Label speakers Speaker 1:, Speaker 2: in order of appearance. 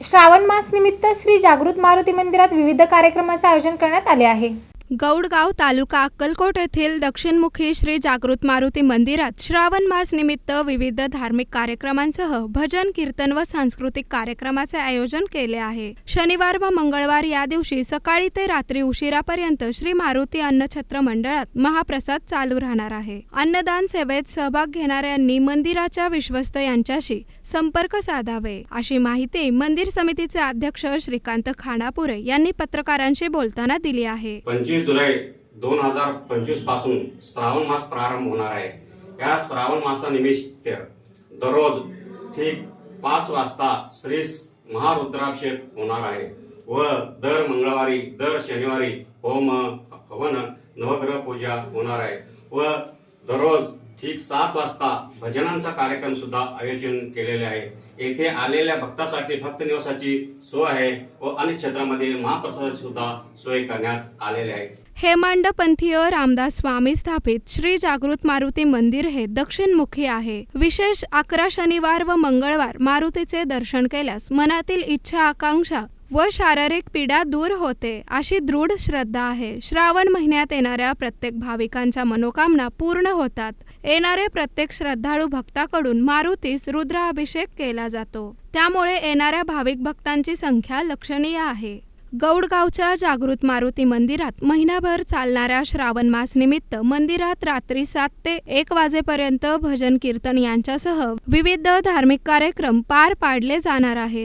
Speaker 1: श्रावण मास निमित्त श्री जागृत मारुती मंदिरात विविध कार्यक्रमाचे आयोजन करण्यात आले आहे. गौडगाव तालुका अक्कलकोट येथील दक्षिणमुखी श्री जागृत मारुती मंदिरात श्रावण मास निमित्त विविध धार्मिक कार्यक्रमांसह भजन कीर्तन व सांस्कृतिक कार्यक्रमाचे आयोजन केले आहे. शनिवार व मंगळवार या दिवशी सकाळी ते रात्री उशिरापर्यंत श्री मारुती अन्नछत्र मंडळात महाप्रसाद चालू राहणार आहे. अन्नदान सेवेत सहभाग घेणाऱ्यांनी मंदिराच्या विश्वस्त यांच्याशी संपर्क साधावे. अशी माहिती मंदिर समितीचे अध्यक्ष श्रीकांत खानापुरे यांनी पत्रकारांशी बोलताना दिली आहे.
Speaker 2: पंचवीस जुलै दोन हजार पंचवीसपासून श्रावण मास प्रारंभ होणार आहे. या श्रावण मासानिमित्त दररोज ठीक पाच वाजता श्री महारुद्राभिषेक होणार आहे व दर मंगळवारी दर शनिवारी होम हवन नवग्रह पूजा होणार आहे व दररोज ठीक सात वाजता भजनांचा कार्यक्रम सुद्धा आयोजन केलेले आहे. येथे आलेल्या भक्तासाठी भक्त निवासाची सोय आहे व अनेक क्षेत्रामध्ये महाप्रसादाची सुद्धा सोय करण्यात आलेली आहे.
Speaker 1: हेमांडपंथीय रामदास स्वामी स्थापित श्री जागृत मारुती मंदिर हे दक्षिणमुखी आहे. विशेष अकरा शनिवार व मंगळवार मारुतीचे दर्शन केल्यास मनातील इच्छा आकांक्षा व शारीरिक पीडा दूर होते अशी दृढ श्रद्धा आहे. श्रावण महिन्यात येणाऱ्या प्रत्येक भाविकांच्या मनोकामना पूर्ण होतात. येणारे प्रत्येक श्रद्धाळू भक्ताकडून मारुतीस रुद्राभिषेक केला जातो. त्यामुळे येणाऱ्या भाविक भक्तांची संख्या लक्षणीय आहे. गौडगावच्या जागृत मारुती मंदिरात महिनाभर चालणाऱ्या श्रावण मास निमित्त मंदिरात रात्री सात ते एक वाजेपर्यंत भजन कीर्तन यांच्यासह विविध धार्मिक कार्यक्रम पार पाडले जाणार आहेत.